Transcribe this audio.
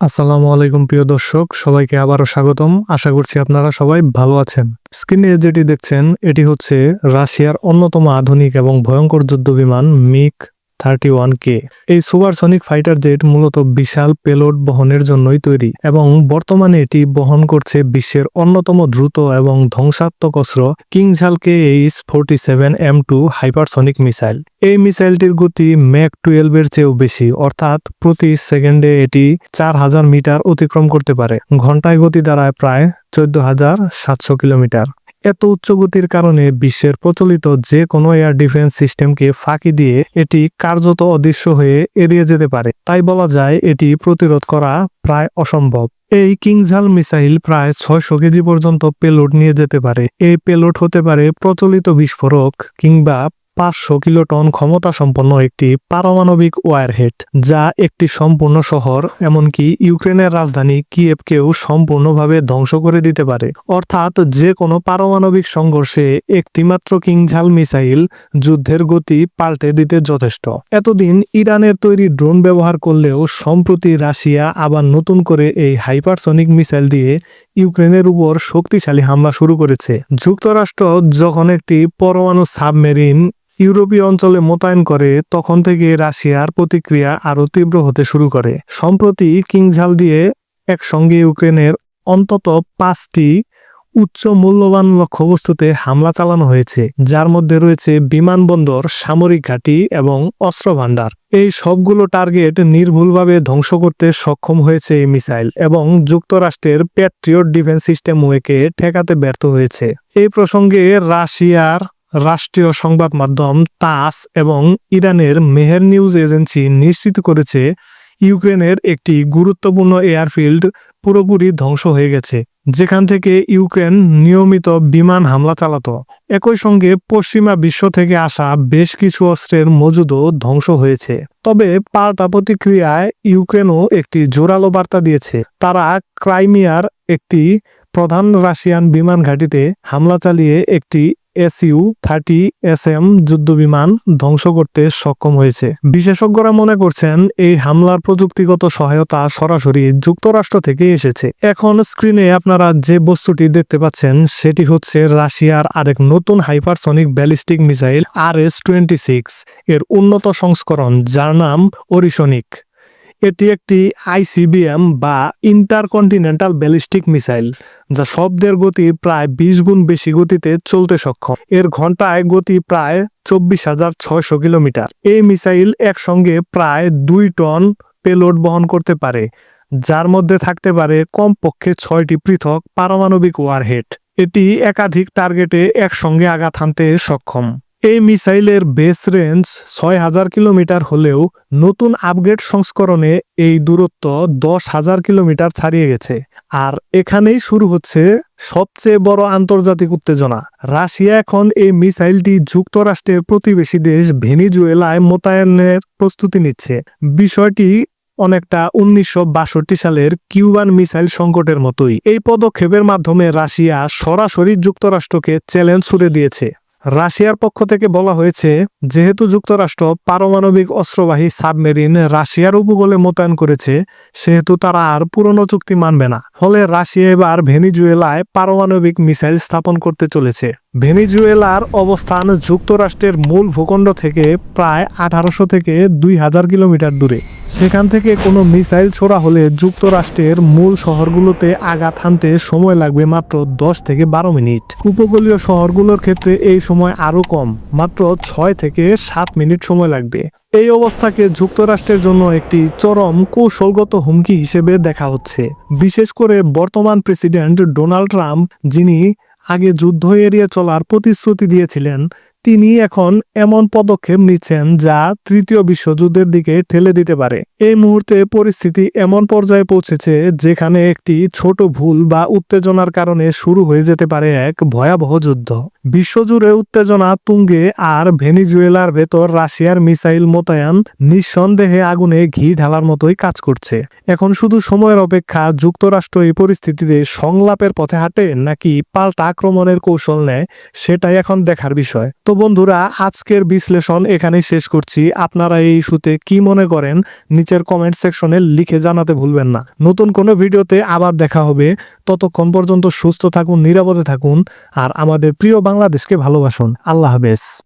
আসসালামু আলাইকুম, প্রিয় দর্শক। সবাইকে আবারও স্বাগতম। আশা করছি আপনারা সবাই ভালো আছেন। স্ক্রিনে যেটি দেখছেন, এটি হচ্ছে রাশিয়ার অন্যতম আধুনিক এবং ভয়ঙ্কর যুদ্ধ বিমান মিগ থার্টি ওয়ান কে। এই সুপারসনিক ফাইটার জেট মূলত বিশাল পেলোড বহনের জন্যই তৈরি এবং বর্তমানে এটি বহন করছে বিশ্বের অন্যতম দ্রুত এবং ধ্বংসাত্মক অস্ত্র Kinzhal K H forty seven M two hypersonic missile. এই মিসাইলটির গতি ম্যাক টুয়েলভের চেয়েও বেশি, অর্থাৎ প্রতি সেকেন্ডে এটি চার হাজার মিটার অতিক্রম করতে পারে। ঘন্টায় গতি দাঁড়ায় প্রায় চোদ্দ হাজার সাতশো কিলোমিটার। এত উচ্চ গতির কারণে বিশ্বের প্রচলিত যে কোনো এয়ার ডিফেন্স সিস্টেমকে ফাঁকি দিয়ে এটি কার্যত অদৃশ্য হয়ে এড়িয়ে যেতে পারে। তাই বলা যায় এটি প্রতিরোধ করা প্রায় অসম্ভব। এই কিংঝাল মিসাইল প্রায় ছয়শো কেজি পর্যন্ত পেলোড নিয়ে যেতে পারে। এই পেলোড হতে পারে প্রচলিত বিস্ফোরক কিংবা পাঁচশো কিলোটন ক্ষমতা সম্পন্ন একটি পারমাণবিক ওয়ারহেড, যা একটি সম্পূর্ণ শহর, এমনকি ইউক্রেনের রাজধানী কিয়েভকেও সম্পূর্ণভাবে ধ্বংস করে দিতে পারে। অর্থাৎ যে কোনো পারমাণবিক সংঘর্ষে একটিমাত্র কিংঝাল মিসাইল যুদ্ধের গতি পাল্টে দিতে যথেষ্ট। এতদিন ইরানের তৈরি ড্রোন ব্যবহার করলেও সম্প্রতি রাশিয়া আবার নতুন করে এই হাইপারসনিক মিসাইল দিয়ে ইউক্রেনের উপর শক্তিশালী হামলা শুরু করেছে। যুক্তরাষ্ট্র যখন একটি পরমাণু সাবমেরিন ইউরোপীয় অঞ্চলে মোতায়েন করে, তখন থেকে রাশিয়ার প্রতিক্রিয়া আরও তীব্র হতে শুরু করে। সম্প্রতি কিংঝাল দিয়ে একসঙ্গে ইউক্রেনের অন্তত পাঁচটি উচ্চ মূল্যবান লক্ষ্যবস্তুতে হামলা চালানো হয়েছে, যার মধ্যে রয়েছে বিমানবন্দর, সামরিক ঘাঁটি এবং অস্ত্র ভাণ্ডার এই সবগুলো টার্গেট নির্ভুলভাবে ধ্বংস করতে সক্ষম হয়েছে এই মিসাইল এবং যুক্তরাষ্ট্রের প্যাট্রিয়ট ডিফেন্স সিস্টেম ওয়েকে ঠেকাতে ব্যর্থ হয়েছে। এই প্রসঙ্গে রাশিয়ার রাষ্ট্রীয় সংবাদ মাধ্যম তাস এবং ইরানের মেহের নিউজ এজেন্সি নিশ্চিত করেছে, ইউক্রেনের একটি গুরুত্বপূর্ণ এয়ারফিল্ড পুরোপুরি ধ্বংস হয়ে গেছে, যেখান থেকে ইউক্রেন নিয়মিত বিমান হামলা চালাতো। একই সঙ্গে পশ্চিমা বিশ্ব থেকে আসা বেশ কিছু অস্ত্রের মজুদও ধ্বংস হয়েছে। তবে পাল্টা প্রতিক্রিয়ায় ইউক্রেনও একটি জোরালো বার্তা দিয়েছে। তারা ক্রাইমিয়ার একটি প্রধান রাশিয়ান বিমান ঘাঁটিতে হামলা চালিয়ে একটি এসইউ থার্টি এস এম যুদ্ধবিমান ধ্বংস করতে সক্ষম হয়েছে। বিশেষজ্ঞরা মনে করছেন, এই হামলার প্রযুক্তিগত সহায়তা সরাসরি যুক্তরাষ্ট্র থেকে এসেছে। এখন স্ক্রিনে আপনারা যে বস্তুটি দেখতে পাচ্ছেন, সেটি হচ্ছে রাশিয়ার আরেক নতুন hypersonic ballistic missile R S twenty six. এর উন্নত সংস্করণ, যার নাম অরিসনিক। এটি একটি আইসিবিএম বা ইন্টারকন্টিনেন্টাল ব্যালিস্টিক মিসাইল, যা শব্দের গতি প্রায় বিশ গুণ বেশি গতিতে চলতে সক্ষম। এর ঘন্টায় গতি প্রায় চব্বিশ হাজার ছয়শো কিলোমিটার। এই মিসাইল একসঙ্গে প্রায় দুই টন পেলোড বহন করতে পারে, যার মধ্যে থাকতে পারে কমপক্ষে ছয়টি পৃথক পারমাণবিক ওয়ারহেড। এটি একাধিক টার্গেটে একসঙ্গে আঘাত হানতে সক্ষম। এই মিসাইলের বেস রেঞ্জ ছয় হাজার কিলোমিটার হলেও নতুন আপগ্রেড সংস্করণে এই দূরত্ব দশ হাজার কিলোমিটার ছাড়িয়ে গেছে। আর এখানেই শুরু হচ্ছে সবচেয়ে বড় আন্তর্জাতিক উত্তেজনা। রাশিয়া এখন এই মিসাইলটি যুক্তরাষ্ট্রের প্রতিবেশী দেশ ভেনিজুয়েলায় মোতায়েনের প্রস্তুতি নিচ্ছে। বিষয়টি অনেকটা উনিশশো বাষট্টি সালের কিউবান মিসাইল সংকটের মতোই। এই পদক্ষেপের মাধ্যমে রাশিয়া সরাসরি যুক্তরাষ্ট্রকে চ্যালেঞ্জ ছুড়ে দিয়েছে। রাশিয়ার পক্ষ থেকে বলা হয়েছে, যেহেতু যুক্তরাষ্ট্র পারমাণবিক অস্ত্রবাহী সাবমেরিন রাশিয়ার উপকূলে মোতায়েন করেছে, সেহেতু তারা আর পুরনো চুক্তি মানবে না। ফলে রাশিয়া এবার ভেনিজুয়েলায় পারমাণবিক মিসাইল স্থাপন করতে চলেছে। ভেনিজুয়েলার অবস্থান যুক্তরাষ্ট্রের মূল ভূখণ্ড থেকে প্রায় আঠারোশো থেকে দুই হাজার কিলোমিটার দূরে। সেখান থেকে কোনো মিসাইল ছোড়া হলে যুক্তরাষ্ট্রের মূল শহরগুলোতে আঘাত হানতে সময় লাগবে মাত্র দশ থেকে বারো মিনিট। উপকূলীয় শহরগুলোর ক্ষেত্রে এই সময় আরও কম, মাত্র ছয় থেকে সাত মিনিট সময় লাগবে। এই অবস্থাকে যুক্তরাষ্ট্রের জন্য একটি চরম কৌশলগত হুমকি হিসেবে দেখা হচ্ছে। বিশেষ করে বর্তমান প্রেসিডেন্ট ডোনাল্ড ট্রাম্প, যিনি আগে যুদ্ধ এড়িয়ে চলার প্রতিশ্রুতি দিয়েছিলেন তিনি এখন এমন পদক্ষেপ নিচ্ছেন যা তৃতীয় বিশ্বযুদ্ধের দিকে ঠেলে দিতে পারে। এই মুহূর্তে পরিস্থিতি এমন পর্যায়ে পৌঁছেছে যেখানে একটি ছোট ভুল বা উত্তেজনার কারণে শুরু হয়ে যেতে পারে এক ভয়াবহ যুদ্ধ। বিশ্বজুড়ে উত্তেজনা, তুঙ্গে আর ভেনিজুয়েলার ভেতর রাশিয়ার মিসাইল মোতায়েন নিঃসন্দেহে আগুনে ঘি ঢালার মতোই কাজ করছে। এখন শুধু সময়ের অপেক্ষা, যুক্তরাষ্ট্র এই পরিস্থিতিতে সংলাপের পথে হাঁটে নাকি পাল্টা আক্রমণের কৌশল নেয়, সেটাই এখন দেখার বিষয়। তো বন্ধুরা, আজকের বিশ্লেষণ এখানেই শেষ করছি। আপনারা এই ইস্যুতে কি মনে করেন, নিচের কমেন্ট সেকশনে লিখে জানাতে ভুলবেন না। নতুন কোনো ভিডিওতে আবার দেখা হবে। ততক্ষণ পর্যন্ত সুস্থ থাকুন, নিরাপদে থাকুন, আর আমাদের প্রিয় বাংলাদেশকে ভালোবাসুন। আল্লাহ হাফেজ।